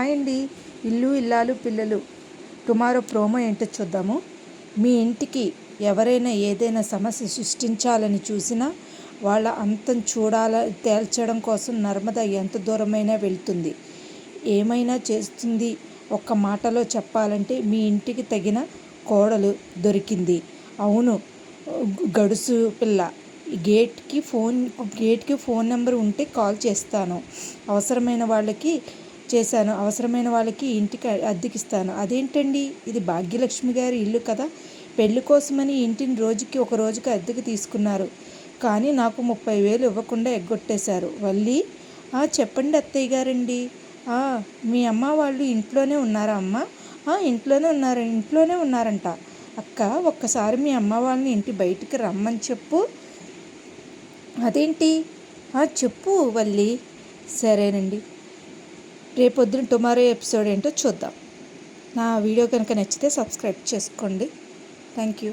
Hi అండి ఇల్లు ఇల్లాలు పిల్లలు. టుమారో ప్రోమో ఏంటో చూద్దాము. మీ ఇంటికి ఎవరైనా ఏదైనా సమస్య సృష్టించాలని చూసినా వాళ్ళ అంతం చూడాల తేల్చడం కోసం నర్మద ఎంత దూరమైనా వెళ్తుంది. ఏమైనా చేస్తుంది ఒక్క మాటలో చెప్పాలంటే మీ ఇంటికి తగిన కోడలు దొరికింది. అవును గడుసు పిల్ల. గేట్కి ఫోన్ గేట్కి ఫోన్ నెంబర్ ఉంటే కాల్ చేస్తాను. అవసరమైన వాళ్ళకి చేశాను. అవసరమైన వాళ్ళకి ఇంటికి అద్దెకిస్తాను. అదేంటండి? ఇది భాగ్యలక్ష్మి గారి ఇల్లు కదా. పెళ్ళి కోసమని ఇంటిని రోజుకి ఒక రోజుకి అద్దెకి తీసుకున్నారు. కానీ నాకు ముప్పై వేలు ఇవ్వకుండా ఎగ్గొట్టేశారు. వల్లి "ఆ, చెప్పండి అత్తయ్య గారండి. "ఆ, మీ అమ్మ వాళ్ళు ఇంట్లోనే ఉన్నారా అమ్మ? "ఆ, ఇంట్లోనే ఉన్నారు ఇంట్లోనే ఉన్నారంట. అక్క ఒక్కసారి మీ అమ్మ వాళ్ళని ఇంటి బయటికి రమ్మని చెప్పు. అదేంటి? "ఆ, చెప్పు వల్లి. సరేనండి. రేపొద్దున టుమారో ఎపిసోడ్ ఏంటో చూద్దాం. నా వీడియో కనుక నచ్చితే సబ్స్క్రైబ్ చేసుకోండి. Thank you.